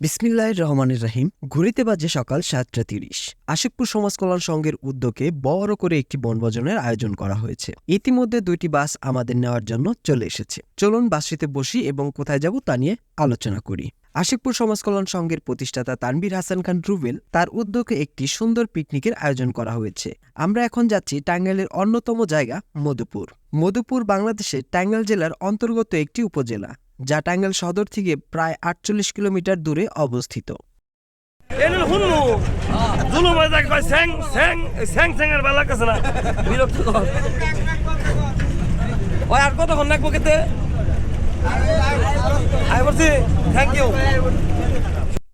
বিসমিল্লাহ রহমানের রাহিম। ঘুরিতে বাজে সকাল সাতটা তিরিশ। আশিকপুর সমাজ কল্যাণ সংঘের উদ্যোগে বড় করে একটি বনভোজনের আয়োজন করা হয়েছে। ইতিমধ্যে দুইটি বাস আমাদের নেওয়ার জন্য চলে এসেছে। চলুন বাসটিতে বসি এবং কোথায় যাব তা নিয়ে আলোচনা করি। আশিকপুর সমাজ কল্যাণ সংঘের প্রতিষ্ঠাতা তানভীর হাসান খান রুবেল তার উদ্যোগে একটি সুন্দর পিকনিকের আয়োজন করা হয়েছে। আমরা এখন যাচ্ছি টাঙ্গাইলের অন্যতম জায়গা, মধুপুর। মধুপুর, বাংলাদেশের টাঙ্গাইল জেলার অন্তর্গত একটি উপজেলা। যা টাঙ্গাইল সদর থেকে প্রায় আটচল্লিশ কিলোমিটার দূরে অবস্থিত। আর কতক্ষণ লাগবো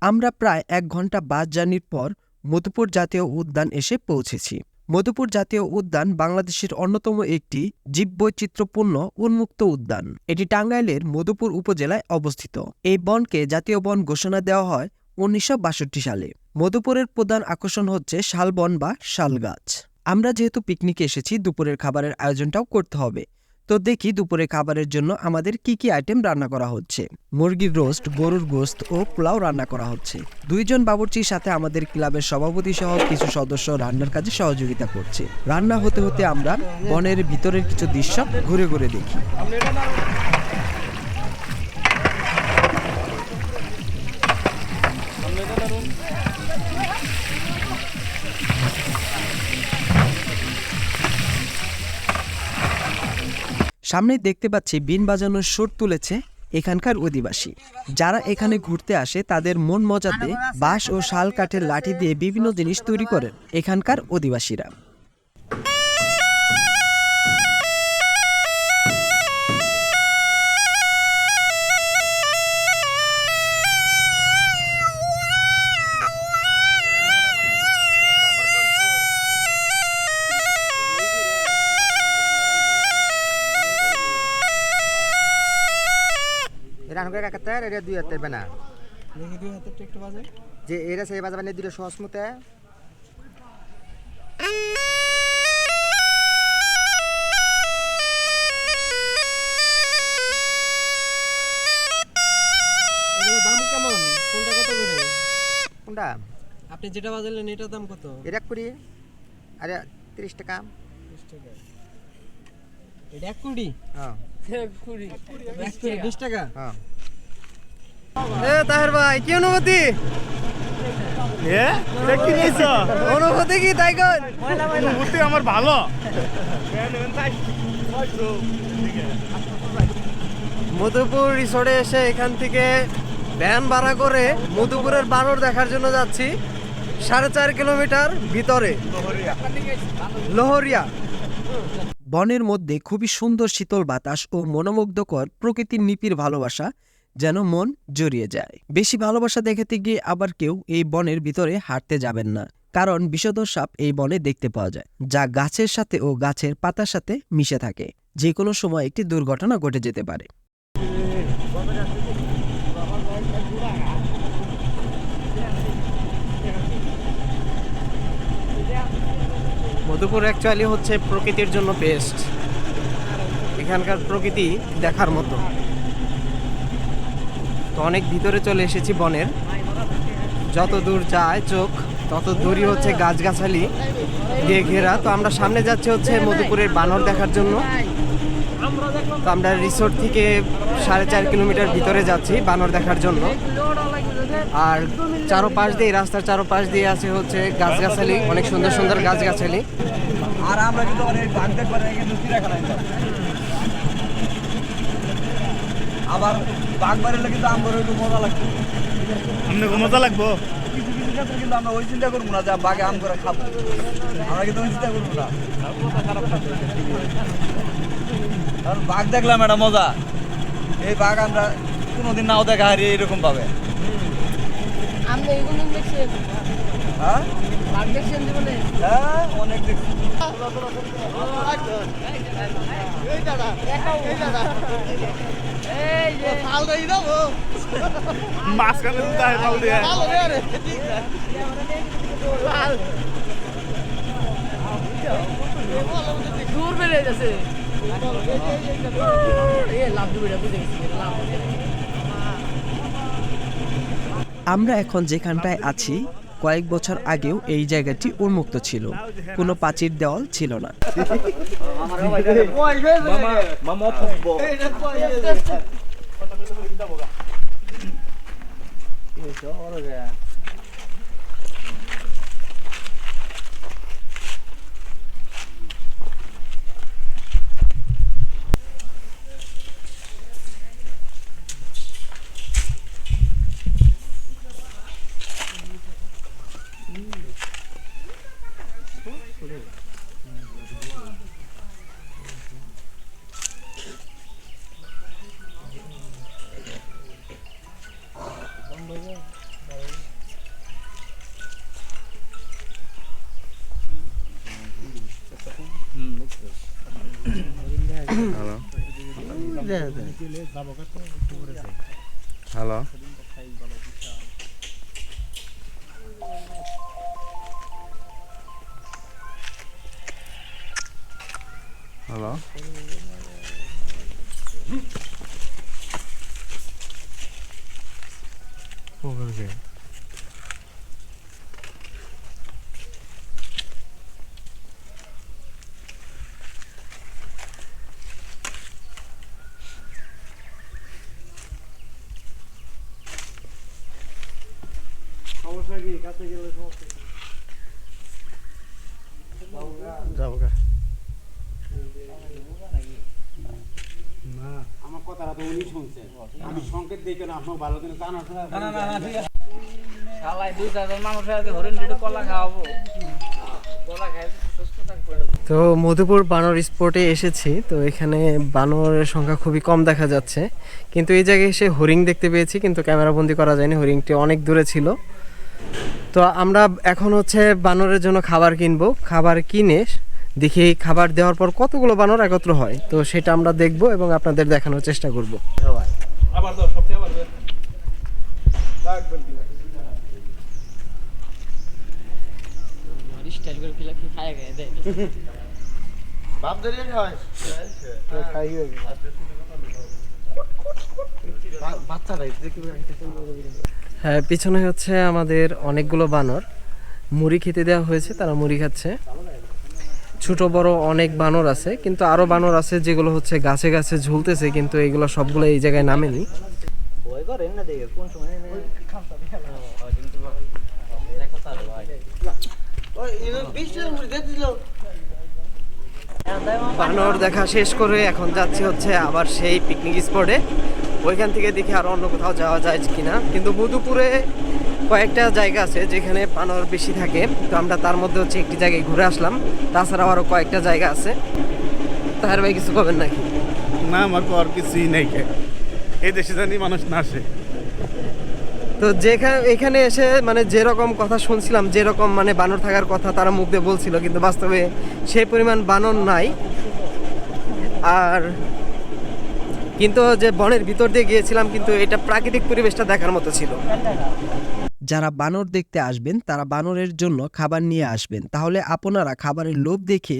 আমরা প্রায় এক ঘণ্টা বাস জার্নির পর মধুপুর জাতীয় উদ্যান এসে পৌঁছেছি। মধুপুর জাতীয় উদ্যান বাংলাদেশের অন্যতম একটি জীববৈচিত্র্যপূর্ণ উন্মুক্ত উদ্যান। এটি টাঙ্গাইলের মধুপুর উপজেলায় অবস্থিত। এই বনকে জাতীয় বন ঘোষণা দেওয়া হয় উনিশশো বাষট্টি সালে। মধুপুরের প্রধান আকর্ষণ হচ্ছে শালবন বা শালগাছ আমরা যেহেতু পিকনিকে এসেছি, দুপুরের খাবারের আয়োজনটাও করতে হবে। তো দেখি দুপুরে খাবারের জন্য আমাদের কি কি আইটেম রান্না করা হচ্ছে। মুরগির রোস্ট গরুর গোস্ত ও পোলাও রান্না করা হচ্ছে। দুইজন বাবুর্চির সাথে আমাদের ক্লাবের সভাপতি সহ কিছু সদস্য রান্নার কাজে সহযোগিতা করছে। রান্না হতে হতে আমরা বনের ভিতরের কিছু দৃশ্য ঘুরে ঘুরে দেখি। সামনে দেখতে পাচ্ছি বিন বাজানোর সুর তুলেছে এখানকার অধিবাসী। যারা এখানে ঘুরতে আসে, তাদের মন মজাতে বাঁশ ও শাল কাঠের লাঠি দিয়ে বিভিন্ন জিনিস তৈরি করেন এখানকার অধিবাসীরা। এটা আনুকে এটা দুই হাতের বেনা। দেখি দুই হাতের একটু বাজে যে এটা সেই বাজাবে না দুটো দাম কেমন? কোনটা কত করে? কোনটা? আপনি যেটা বাজালেন এটার দাম কত? এটা করি আরে তিরিশ টাকা। এটা এক কুড়ি? হ্যাঁ। এক কুড়ি বিশ টাকা? হ্যাঁ। এ তাহের ভাই কি অনুভূতি? কি নিয়েছো অনুভূতি কি তাই অনুভূতি আমার ভালো। মধুপুর রিসোর্টে এসে এখান থেকে ভ্যান ভাড়া করে মধুপুরের বানর দেখার জন্য যাচ্ছি। সাড়ে চার কিলোমিটার ভিতরে। লোহরিয়া। বনের মধ্যে খুবই সুন্দর শীতল বাতাস ও মনোমুগ্ধকর প্রকৃতির নিপির ভালোবাসা। যেন মন জড়িয়ে যায়। বেশি ভালোবাসা দেখাতে গিয়ে আবার কেউ এই বনের ভিতরে হাঁটতে যাবেন না। কারণ বিষধর সাপ এই বনে দেখতে পাওয়া যায়, যা গাছের সাথে ও গাছের পাতার সাথে মিশে থাকে। যে কোনো সময় একটি দুর্ঘটনা ঘটে যেতে পারে। মধুপুর অ্যাকচুয়ালি হচ্ছে প্রকৃতির জন্য বেস্ট এখানকার প্রকৃতি দেখার মতো। তো অনেক ভিতরে চলে এসেছি বনের। যত দূর যায় চোখ, তত দূরই হচ্ছে গাছগাছালি দিয়ে ঘেরা। তো আমরা সামনে যাচ্ছি হচ্ছে মধুপুরের বানর দেখার জন্য। তো আমরা রিসোর্ট থেকে সাড়ে চার কিলোমিটার ভিতরে যাচ্ছি বানর দেখার জন্য। আর চারোপাশ দিয়ে, রাস্তার চারোপাশ দিয়ে আছে হচ্ছে গাছগাছালি, অনেক সুন্দর সুন্দর গাছগাছালি। আর আমরা কিন্তু অনেক আবার বাঘ বাড়লে কিন্তু আমার একটু মজা আপনাকে মজা লাগবো? কিছু কিছু ক্ষেত্রে কিন্তু আমরা ওই চিন্তা করব না যে বাঘে আম করে খাব। আমরা কিন্তু ওই চিন্তা করব না। কারণ বাঘ দেখলাম একটা মজা। এই বাঘ আমরা কোনোদিন নাও দেখা হারিয়ে এরকম পাবে। আমরা এগুলো দেখছেন হ্যাঁ? আর দেখছেন জীবনে হ্যাঁ অনেক দেখছি। মাঝখানে দূর বেড়ে যাচ্ছে। আমরা এখন যেখানটায় আছি কয়েক বছর আগেও এই জায়গাটি উন্মুক্ত ছিল কোনো পাচির দেওয়াল ছিল না হ্যালো হ্যালো আমার তো উনি আমি সংকেত দিই আপনার ভালো করে কান আসলে শালায় দুই চারজন মানুষের আগে হরিণ রেডি কলা খাওয়াবো তো মধুপুর বানর স্পটে এসেছি, তো এখানে বানরের সংখ্যা খুবই কম দেখা যাচ্ছে। কিন্তু এই জায়গায় এসে হরিং দেখতে পেয়েছি, কিন্তু ক্যামেরা ক্যামেরাবন্দি করা যায়নি হরিংটি অনেক দূরে ছিল। তো আমরা এখন হচ্ছে বানরের জন্য খাবার কিনবো। খাবার কিনে দেখি খাবার দেওয়ার পর কতগুলো বানর একত্র হয়। তো সেটা আমরা দেখব এবং আপনাদের দেখানোর চেষ্টা করব। ধরিয়ে খাওয়াই বাচ্চারা হ্যাঁ পিছনে হচ্ছে আমাদের অনেকগুলো বানর। মুড়ি খেতে দেওয়া হয়েছে, তারা মুড়ি খাচ্ছে। ছোট, বড় অনেক বানর আছে, কিন্তু আরও বানর আছে যেগুলো হচ্ছে গাছে গাছে ঝুলতেছে, কিন্তু এগুলো সবগুলো এই জায়গায় নামেনি। বানর দেখা শেষ করে এখন যাচ্ছি হচ্ছে আবার সেই পিকনিক স্পটে ওইখান থেকে দেখি আর অন্য কোথাও যাওয়া যায় কি না কিন্তু মধুপুরে কয়েকটা জায়গা আছে যেখানে পানর বেশি থাকে। তো আমরা তার মধ্যে হচ্ছে একটি জায়গায় ঘুরে আসলাম। তাছাড়াও আরও কয়েকটা জায়গা আছে। তাহার ভাই কিছু পাবেন নাকি? না আমার আর কিছুই নেই এই দেশে জানি মানুষ না আসে। তো যেখানে এখানে এসে মানে যেরকম কথা শুনছিলাম যেরকম মানে বানর থাকার কথা তারা মুখ দিয়ে বলছিল কিন্তু বাস্তবে সেই পরিমাণ বানর নাই। আর কিন্তু যে বনের ভিতর দিয়ে গিয়েছিলাম, কিন্তু এটা প্রাকৃতিক পরিবেশটা দেখার মতো ছিল। যারা বানর দেখতে আসবেন, তারা বানরের জন্য খাবার নিয়ে আসবেন। তাহলে আপনারা খাবারের লোভ দেখে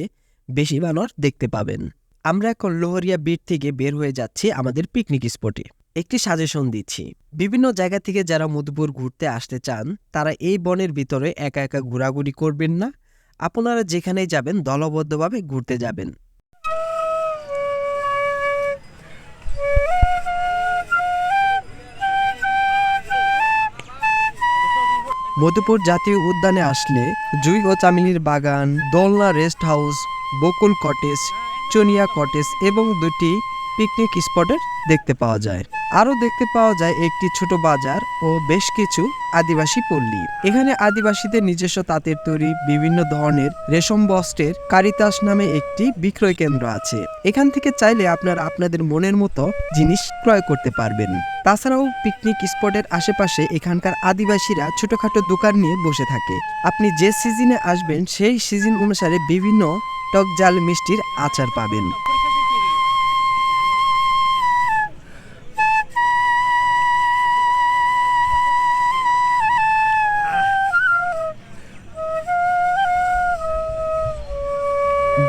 বেশি বানর দেখতে পাবেন। আমরা এখন লোহরিয়া বিট থেকে বের হয়ে যাচ্ছি আমাদের পিকনিক স্পটে একটি সাজেশন দিচ্ছি। বিভিন্ন জায়গা থেকে যারা মধুপুর ঘুরতে আসতে চান, তারা এই বনের ভিতরে একা একা ঘোরাঘুরি করবেন না। আপনারা যেখানেই যাবেন, দলবদ্ধভাবে ঘুরতে যাবেন। মধুপুর জাতীয় উদ্যানে আসলে জুই ও চামিলির বাগান, দোলনা rest house, Bakul cottage, Chaniya cottage এবং দুটি পিকনিক স্পটের দেখতে পাওয়া যায়। আরও দেখতে পাওয়া যায় একটি ছোট বাজার ও বেশ কিছু আদিবাসী পল্লী। এখানে আদিবাসীদের নিজস্ব তাঁতের তৈরি বিভিন্ন ধরনের রেশম বস্ত্রের কারিতাস নামে একটি বিক্রয় কেন্দ্র আছে। এখান থেকে চাইলে আপনারা আপনাদের মনের মতো জিনিস ক্রয় করতে পারবেন। তাছাড়াও পিকনিক স্পটের আশেপাশে এখানকার আদিবাসীরা ছোটখাটো দোকান নিয়ে বসে থাকে। আপনি যে সিজনে আসবেন, সেই সিজন অনুসারে বিভিন্ন টক জাল মিষ্টির আচার পাবেন।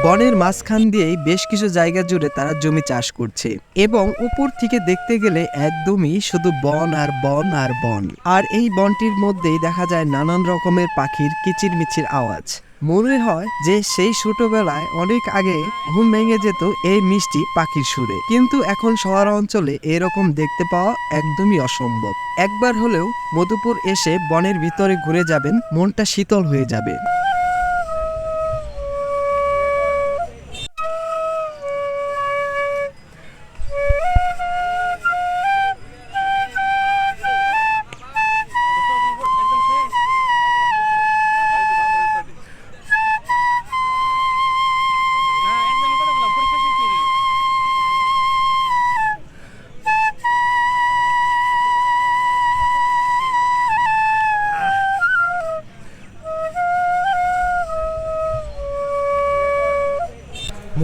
বনের মাঝখান দিয়েই বেশ কিছু জায়গা জুড়ে তারা জমি চাষ করছে এবং উপর থেকে দেখতে গেলে একদমই শুধু বন আর বন আর বন। আর এই বনটির মধ্যেই দেখা যায় নানান রকমের পাখির কিচিরমিচির আওয়াজ। মনে হয় যে সেই ছোটবেলায় অনেক আগে ঘুম ভেঙে যেত এই মিষ্টি পাখির সুরে। কিন্তু এখন শহর অঞ্চলে এরকম দেখতে পাওয়া একদমই অসম্ভব। একবার হলেও মধুপুর এসে বনের ভিতরে ঘুরে যাবেন, মনটা শীতল হয়ে যাবে।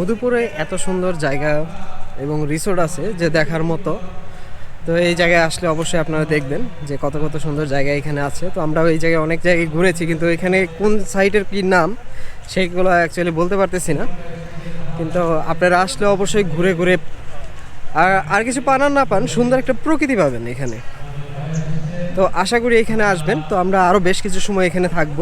মধুপুরে এত সুন্দর জায়গা এবং রিসোর্ট আছে যে দেখার মতো। তো এই জায়গায় আসলে অবশ্যই আপনারা দেখবেন যে কত কত সুন্দর জায়গা এখানে আছে। তো আমরা এই জায়গায় অনেক জায়গায় ঘুরেছি, কিন্তু এখানে কোন সাইটের কী নাম সেইগুলো অ্যাকচুয়ালি বলতে পারতেছি না। কিন্তু আপনারা আসলে অবশ্যই ঘুরে ঘুরে আর আর কিছু পান আর না পান, সুন্দর একটা প্রকৃতি পাবেন এখানে। তো আশা করি এখানে আসবেন। তো আমরা আরও বেশ কিছু সময় এখানে থাকব।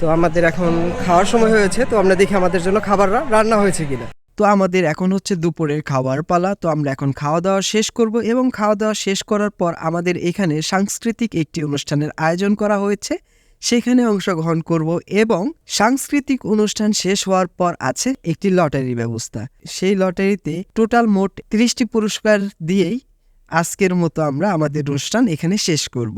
তো আমাদের এখন খাওয়ার সময় হয়েছে, তো আমরা দেখি আমাদের জন্য খাবার রান্না হয়েছে কিনা। তো আমাদের এখন হচ্ছে দুপুরের খাওয়ার পালা, তো আমরা এখন খাওয়া দাওয়া শেষ করব এবং খাওয়া দাওয়া শেষ করার পর আমাদের এখানে সাংস্কৃতিক একটি অনুষ্ঠানের আয়োজন করা হয়েছে। সেখানে অংশগ্রহণ করব এবং সাংস্কৃতিক অনুষ্ঠান শেষ হওয়ার পর আছে একটি লটারি ব্যবস্থা। সেই লটারিতে টোটাল মোট ত্রিশটি পুরস্কার দিয়েই আজকের মতো আমরা আমাদের অনুষ্ঠান এখানে শেষ করব।